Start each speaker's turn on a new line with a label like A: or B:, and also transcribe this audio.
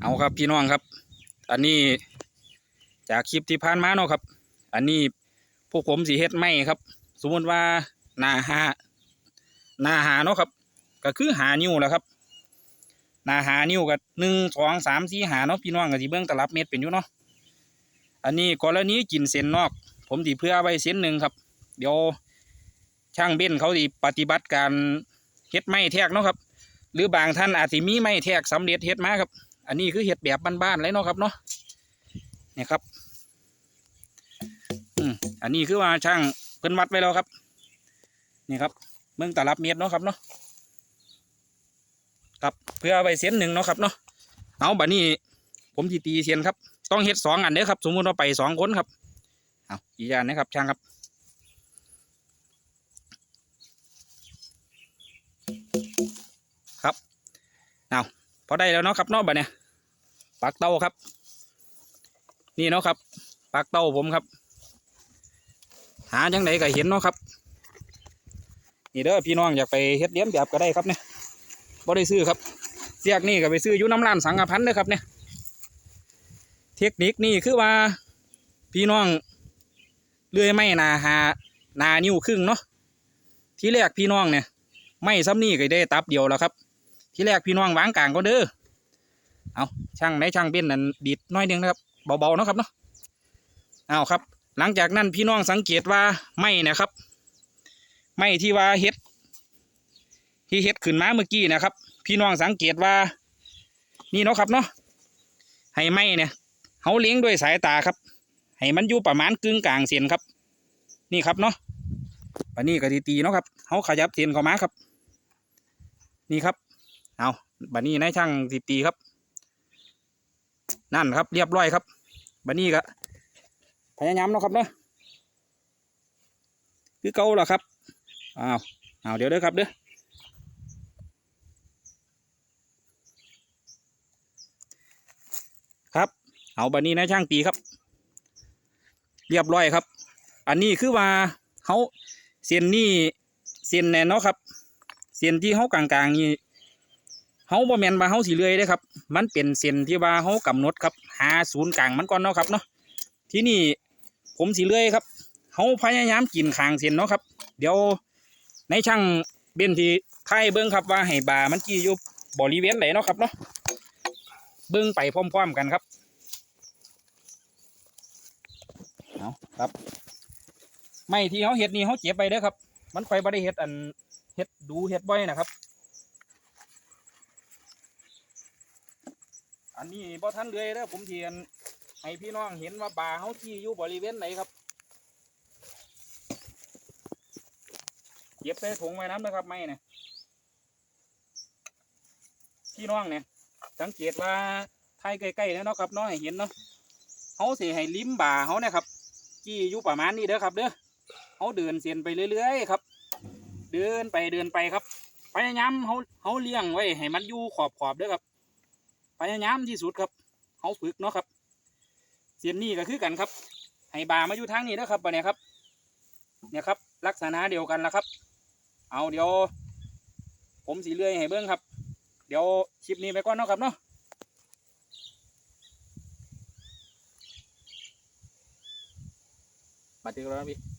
A: เอาครับพี่น้องครับ อันนี้จากคลิปที่ผ่านมาเนาะครับ อันนี้พวกผมสีเฮ็ดไม่ครับ สมมติว่าหนาหาหนาหาเนาะครับ ก็คือหานิ้วแหละครับหนาหานิ้วกับหนึ่งสองสามสี่หาเนาะพี่น้องก็สิเบิ้องตลับเม็ดเป็นอยู่เนาะอันนี้กรณีกินเส้นนอก ผมสิเพื่อไว้เส้นหนึ่งครับ เดี๋ยวช่างเบ้นเขาสิปฏิบัติการเฮ็ดไม้แทกเนาะครับ หรือบางท่านอาจจะมีไม้แทกสำเร็จเฮ็ดมาครับ อันนี้คือเห็ดแบบบ้านๆเลยเนาะครับเนาะเนี่ยครับ อืมอันนี้คือว่าช่างเพิ่นวัดไว้แล้วครับ นี่ครับเมืองตลับเม็ดเนาะครับเนาะครับเพื่อเอาไปเส้นหนึ่งเนาะครับเนาะเอาบัดนี้ ผมจีตีเสียนครับ ต้องเฮ็ดสองอันเด้อครับ สมมุติว่าไปสองคนครับเอาอีกอย่างนะครับช่างครับครับเอาพอได้แล้วเนาะครับเนาะบัดเนี่ย ปากเต้าครับ นี่เนาะครับปากเต้าผมครับ หาจังไดก็เห็นเนาะครับ นี่เด้อพี่น้องอยากไปเฮ็ดเลี้ยงแบบก็ได้ครับเนี่ยบ่ได้ซื้อครับเสียกนี่ก็ไปซื้ออยู่น้ำร้านสังกพันธ์เด้อครับเนี่ยเทคนิคนี่คือว่าพี่น้องเลื่อยไม้นาหานานิ้วครึ่งเนาะที่แรกพี่น้องเนี่ย ไม่ซ้ำนี่ก็ได้ตับเดียวแล้วครับ ที่แรกพี่น้องวางกลางก็เด้อ เอาช่างในช่างเป็นนั่นดีดน้อยนึงนะครับเบาๆนะครับเนาะเอาครับ หลังจากนั้นพี่น้องสังเกตว่าไม่นะครับ ไม่ที่ว่าเฮ็ด ที่เฮ็ดขึ้นมาเมื่อกี้นะครับ พี่น้องสังเกตว่า นี่เนาะครับเนาะให้ไม่เนี่ยเขาเลี้ยงด้วยสายตาครับ ให้มันอยู่ประมาณกึ่งกลางเส้นครับ นี่ครับเนาะวันนี้ก็ดีตีเนาะครับเขาขยับเส้นเข้ามาครับ นี่ครับ เอาบัดนี้นายช่างสิตีครับ นั่นครับเรียบร้อยครับบัดนี้ก็พยายามเนาะครับเนาะคือเก่าแล้วครับอ้าวเอาเดี๋ยวเด้อครับเด้อครับเอาบัดนี้นายช่างตีครับ เรียบร้อยครับ อันนี้คือว่าเขาเส้นนี่เส้นแน่เนาะครับเส้นที่เขากลางๆนี่ เฮาบ่แมนว่าเฮาสิเลื่อยเด้ครับ มันเป็นเส้นที่ว่าเฮากำหนดครับ หาศูนย์กลางมันก่อนเนาะครับเนาะ ที่นี่ผมสิเลื่อยครับ เฮาพยายามกินคางเส้นเนาะครับ เดี๋ยวในช่างเบนที่ไทยเบิ่งครับว่าให้บามันกี่อยู่บริเวณไหนเนาะครับเนาะ เบิ่งไปพร้อมๆกันครับ เอาครับไม่ที่เฮาเฮ็ดนี่เฮาเจ็บไปเด้อครับ มันค่อยบ่ได้เฮ็ดอันเฮ็ดดูเฮ็ดบ่อยนะครับ อันนี้บ่ทันเลยเด้อผมเทียนให้พี่น้องเห็นว่าป่าเฮาที่อยู่บริเวณไหนครับเก็บใส่ถุงไว้น้ำนะครับไม่เนี่ยพี่น้องเนี่ยสังเกตว่าไทยใกล้ๆแล้วเนาะครับเน้อยเห็นเนาะเฮาเสิให้ลิ้มบ่าเฮาเนี่ยครับจี้อยู่ประมาณนี้เด้อครับเด้อเฮาเดินเส้นไปเรื่อยๆครับ เดินไปเดินไปครับพยายามเฮาเฮาเลี้ยงไว้ให้มันอยู่ขอบๆเด้อครับ พยายามที่สุดครับเขาฝึกเนาะครับ เสียนนี่ก็คือกันครับให้บามาอยู่ทางนี้นะครับปะเนี่ยครับ เนี่ยครับ ลักษณะเดียวกันละครับ เอาเดี๋ยว ผมสีเลื่อยให้เบิ้งครับ เดี๋ยวคลิปนี้ไปก่อนเนาะครับเนาะบัดเดียวแล้วพี่